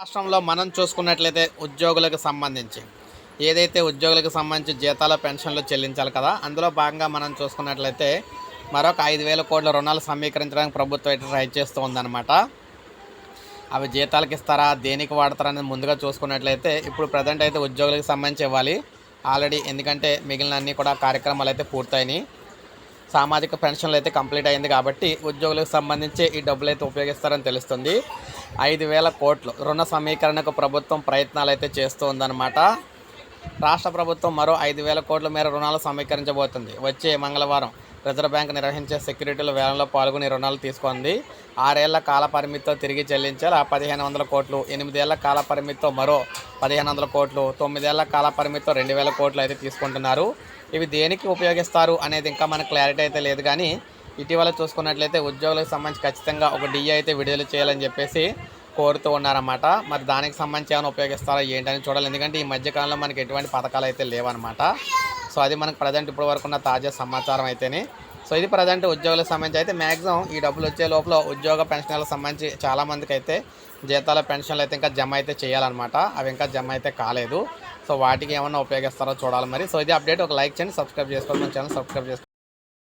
రాష్ట్రంలో మనం చూసుకున్నట్లయితే ఉద్యోగులకు సంబంధించి ఏదైతే ఉద్యోగులకు సంబంధించి జీతాల పెన్షన్లు చెల్లించాలి కదా అందులో భాగంగా మనం చూసుకున్నట్లయితే మరొక ఐదు వేల కోట్ల రుణాలు సమీకరించడానికి ప్రభుత్వం అయితే ట్రై చేస్తూ ఉందన్నమాట. అవి జీతాలకు ఇస్తారా దేనికి వాడతారా అనేది ముందుగా చూసుకున్నట్లయితే ఇప్పుడు ప్రజెంట్ అయితే ఉద్యోగులకు సంబంధించి ఇవ్వాలి. ఆల్రెడీ ఎందుకంటే మిగిలిన అన్ని కూడా కార్యక్రమాలు అయితే పూర్తయినాయి. సామాజిక పెన్షన్లు అయితే కంప్లీట్ అయింది కాబట్టి ఉద్యోగులకు సంబంధించి ఈ డబ్బులు అయితే ఉపయోగిస్తారని తెలుస్తుంది. ఐదు వేల కోట్లు. రుణ సమీకరణకు ప్రభుత్వం ప్రయత్నాలు అయితే చేస్తూ ఉందన్నమాట. రాష్ట్ర ప్రభుత్వం మరో ఐదు వేల కోట్ల మేర రుణాలు సమీకరించబోతుంది. వచ్చే మంగళవారం రిజర్వ్ బ్యాంక్ నిర్వహించే సెక్యూరిటీల వేలంలో పాల్గొని రుణాలు తీసుకుంది. ఆరేళ్ళ కాల పరిమితితో తిరిగి చెల్లించాలి ఆ పదిహేను వందల కోట్లు ఎనిమిదేళ్ళ కాల పరిమితితో మరో పదిహేను వందల కోట్లు తొమ్మిదేళ్ళ కాల పరిమితితో రెండు వేల కోట్లు అయితే తీసుకుంటున్నారు. ఇవి దేనికి ఉపయోగిస్తారు అనేది ఇంకా మనకు క్లారిటీ అయితే లేదు కానీ ఇటీవల చూసుకున్నట్లయితే ఉద్యోగులకు సంబంధించి ఖచ్చితంగా ఒక డిఏ అయితే విడుదల చేయాలని చెప్పేసి కోరుతూ ఉన్నారన్నమాట. మరి దానికి సంబంధించి ఏమైనా ఉపయోగిస్తారా ఏంటని చూడాలి. ఎందుకంటే ఈ మధ్యకాలంలో మనకి ఎటువంటి పథకాలు అయితే లేవన్నమాట. సో అది మనకు ప్రజెంట్ ఇప్పటి వరకు ఉన్న తాజా సమాచారం అయితేనే. సో ఇది ప్రజెంట్ ఉద్యోగులకు సంబంధించి అయితే మ్యాక్సిమం ఈ డబ్బులు వచ్చే లోపల ఉద్యోగ పెన్షన్లకు సంబంధించి చాలామందికి అయితే జీతాల పెన్షన్లు అయితే ఇంకా జమ అయితే చేయాలన్నమాట. అవి ఇంకా జమ అయితే కాలేదు. సో వాటికి ఏమన్నా ఉపయోగిస్తారో చూడాలి మరి. సో ఇది అప్డేట్ ఒక లైక్ చేయండి. సబ్స్క్రైబ్ చేసుకోండి. మన ఛానల్ సబ్స్క్రైబ్ చేసుకోండి.